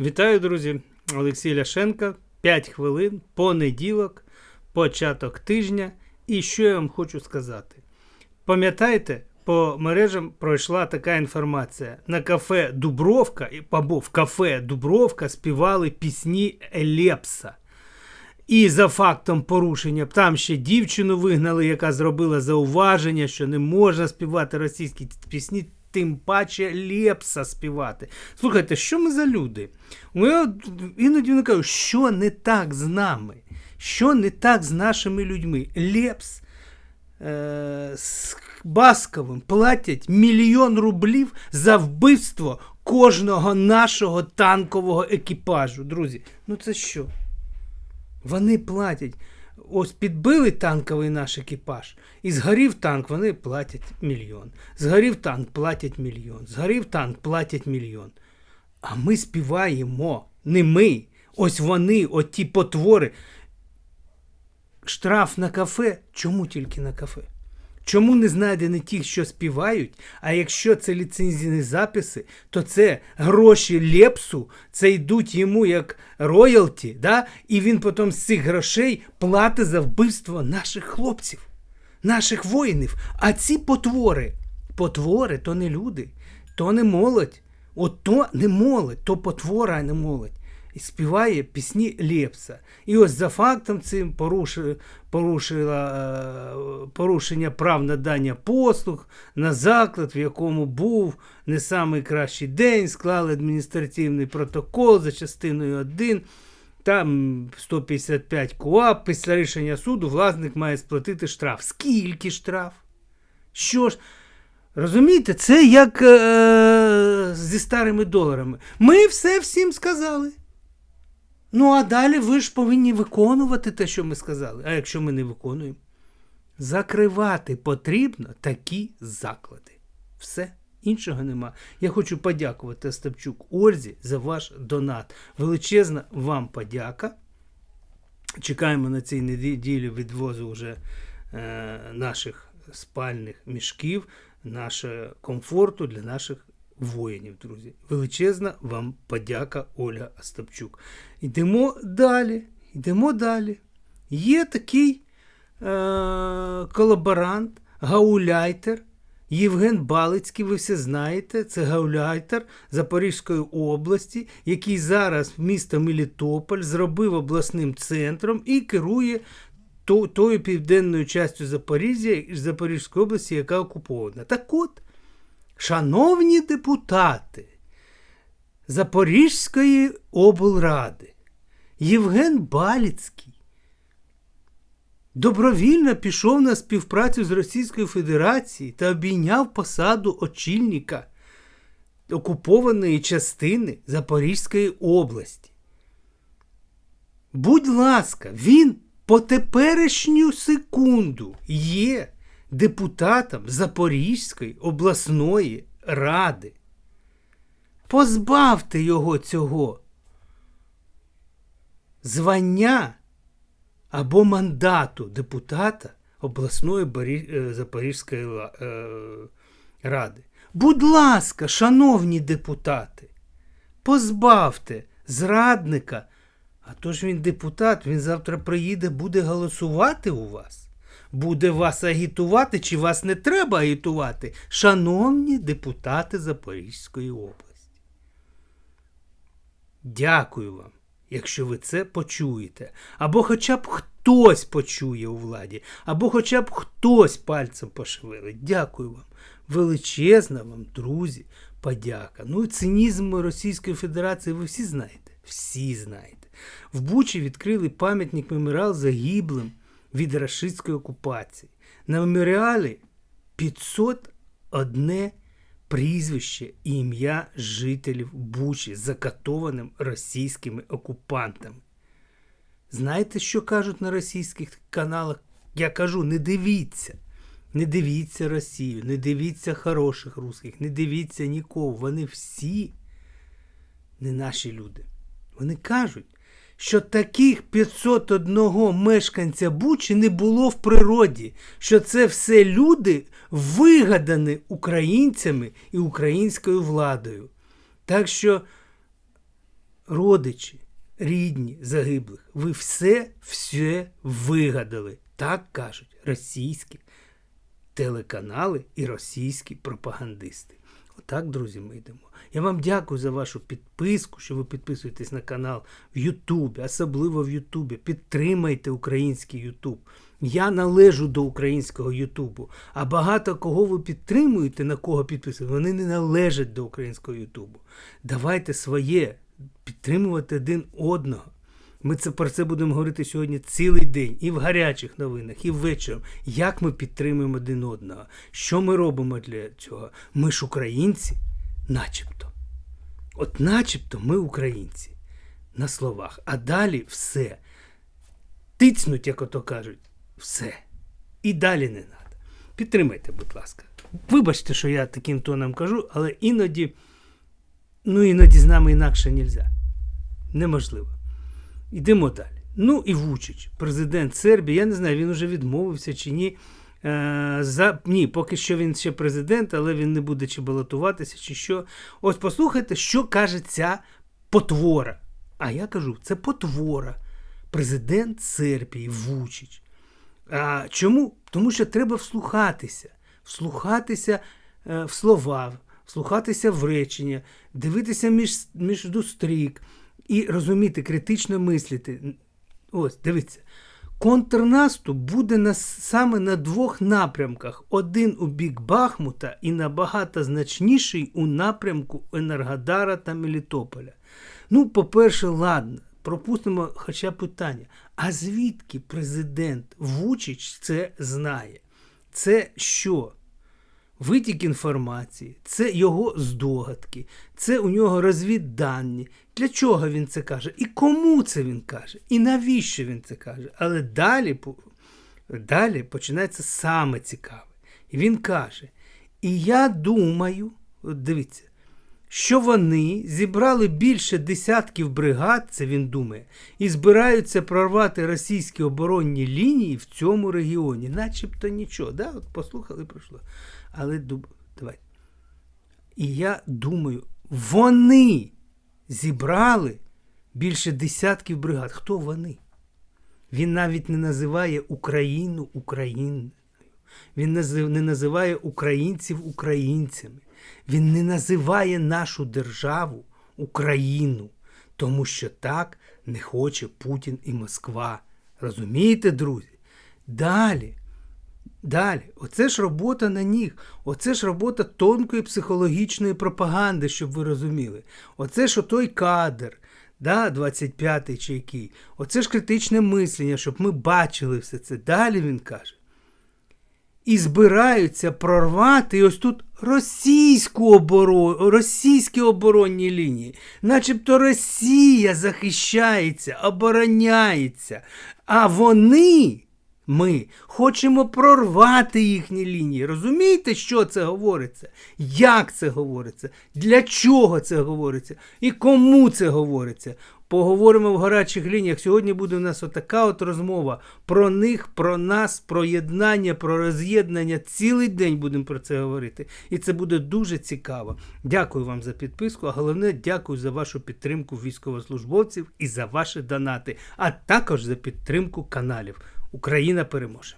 Вітаю, друзі! Олексій Ляшенко. 5 хвилин, понеділок, початок тижня. І що я вам хочу сказати? Пам'ятаєте, по мережам пройшла така інформація. На кафе Дубровка, або в кафе Дубровка співали пісні Елепса. І за фактом порушення там ще дівчину вигнали, яка зробила зауваження, що не можна співати російські пісні, тим паче Лепса співати. Слухайте, що ми за люди? Ми іноді не кажуть, що не так з нами, що не так з нашими людьми. Лепс е- з Басковим платять мільйон рублів за вбивство кожного нашого танкового екіпажу. Друзі, ну це що? Вони платять. Ось підбили танковий наш екіпаж, і згорів танк, вони платять мільйон. Згорів танк, платять мільйон. Згорів танк, платять мільйон. А ми співаємо, не ми. Ось вони, оті потвори. Штраф на кафе. Чому тільки на кафе? Чому не знайдені ті, що співають? А якщо це ліцензійні записи, то це гроші Лепсу, це йдуть йому як роялті, да? і він потім з цих грошей платить за вбивство наших хлопців, наших воїнів. А ці потвори, потвори то не люди, то не молодь. От то не молодь, то потвора, а не молодь. І співає пісні Лепса. І ось за фактом цим порушила, порушила е, порушення прав надання послуг на заклад, в якому був не самий кращий день, склали адміністративний протокол за частиною 1. Там 155 КУАП, після рішення суду власник має сплатити штраф. Скільки штраф? Що ж? Розумієте, це як е, зі старими доларами. Ми все всім сказали. Ну, а далі ви ж повинні виконувати те, що ми сказали. А якщо ми не виконуємо, закривати потрібно такі заклади. Все. Іншого нема. Я хочу подякувати Остапчук Ользі за ваш донат. Величезна вам подяка. Чекаємо на цій неділі відвозу вже е, наших спальних мішків, нашого комфорту для наших воїнів, друзі. Величезна вам подяка Ольга Остапчук. Йдемо далі. Йдемо далі. Є такий е- колаборант, гауляйтер. Євген Балицький, ви все знаєте, це гауляйтер Запорізької області, який зараз місто Мелітополь зробив обласним центром і керує тою південною частю Запоріжжя Запорізької області, яка окупована. Так от, шановні депутати Запорізької облради, Євген Баліцький добровільно пішов на співпрацю з Російською Федерацією та обійняв посаду очільника окупованої частини Запорізької області. Будь ласка, він по теперішню секунду є депутатом Запорізької обласної ради. Позбавте його цього звання або мандату депутата обласної Запорізької ради. Будь ласка, шановні депутати, позбавте зрадника, а то ж він депутат, він завтра приїде, буде голосувати у вас, буде вас агітувати, чи вас не треба агітувати, шановні депутати Запорізької області. Дякую вам якщо ви це почуєте. Або хоча б хтось почує у владі, або хоча б хтось пальцем пошевелить. Дякую вам. Величезна вам, друзі, подяка. Ну цинізм Російської Федерації ви всі знаєте. Всі знаєте. В Бучі відкрили пам'ятник меморіал загиблим від рашистської окупації. На меморіалі 501 прізвище і ім'я жителів Бучі, закатованим російськими окупантами. Знаєте, що кажуть на російських каналах? Я кажу, не дивіться. Не дивіться Росію, не дивіться хороших русських, не дивіться нікого. Вони всі не наші люди. Вони кажуть, що таких 501 мешканця Бучі не було в природі, що це все люди вигадані українцями і українською владою. Так що родичі, рідні загиблих, ви все все вигадали. Так кажуть російські телеканали і російські пропагандисти. Отак, друзі, ми йдемо. Я вам дякую за вашу підписку, що ви підписуєтесь на канал в Ютубі, особливо в Ютубі. Підтримайте український Ютуб. Я належу до українського Ютубу. А багато кого ви підтримуєте, на кого підписуєте, вони не належать до українського Ютубу. Давайте своє підтримувати один одного. Ми це про це будемо говорити сьогодні цілий день, і в гарячих новинах, і ввечері. Як ми підтримуємо один одного? Що ми робимо для цього? Ми ж українці, начебто. От начебто ми українці на словах, а далі все. Тицнуть, як ото кажуть, все. І далі не треба. Підтримайте, будь ласка. Вибачте, що я таким тоном кажу, але іноді, ну іноді з нами інакше не можна. Неможливо. Йдемо далі. Ну і Вучич, президент Сербії. Я не знаю, він вже відмовився чи ні. Е, за... Ні, поки що він ще президент, але він не буде чи балотуватися, чи що. Ось послухайте, що каже ця потвора. А я кажу, це потвора. Президент Сербії Вучич. А чому? Тому що треба вслухатися, вслухатися е, в слова, вслухатися в речення, дивитися між, між стрік і розуміти, критично мислити. Ось, дивіться. Контрнаступ буде на, саме на двох напрямках: один у бік Бахмута і набагато значніший у напрямку Енергодара та Мелітополя. Ну, по-перше, ладно, пропустимо хоча питання. А звідки президент Вучич це знає? Це що? Витік інформації, це його здогадки, це у нього розвіддані. Для чого він це каже? І кому це він каже? І навіщо він це каже? Але далі далі починається саме цікаве. І він каже: І я думаю, дивіться, що вони зібрали більше десятків бригад, це він думає, і збираються прорвати російські оборонні лінії в цьому регіоні, начебто нічого. Да? От Послухали, пройшло. Але давай. І я думаю, вони зібрали більше десятків бригад. Хто вони? Він навіть не називає Україну Україною. Він не називає українців українцями. Він не називає нашу державу Україну, тому що так не хоче Путін і Москва. Розумієте, друзі? Далі. Далі, оце ж робота на них, оце ж робота тонкої психологічної пропаганди, щоб ви розуміли. Оце ж той кадр, да, 25-й чи який. Оце ж критичне мислення, щоб ми бачили все це. Далі він каже. І збираються прорвати ось тут російську оборон, російські оборонні лінії. Начебто Росія захищається, обороняється. А вони. Ми хочемо прорвати їхні лінії. Розумієте, що це говориться? Як це говориться? Для чого це говориться? І кому це говориться? Поговоримо в гарячих лініях. Сьогодні буде у нас отака от розмова про них, про нас, про єднання, про роз'єднання. Цілий день будемо про це говорити. І це буде дуже цікаво. Дякую вам за підписку, а головне, дякую за вашу підтримку військовослужбовців і за ваші донати, а також за підтримку каналів. Україна переможе!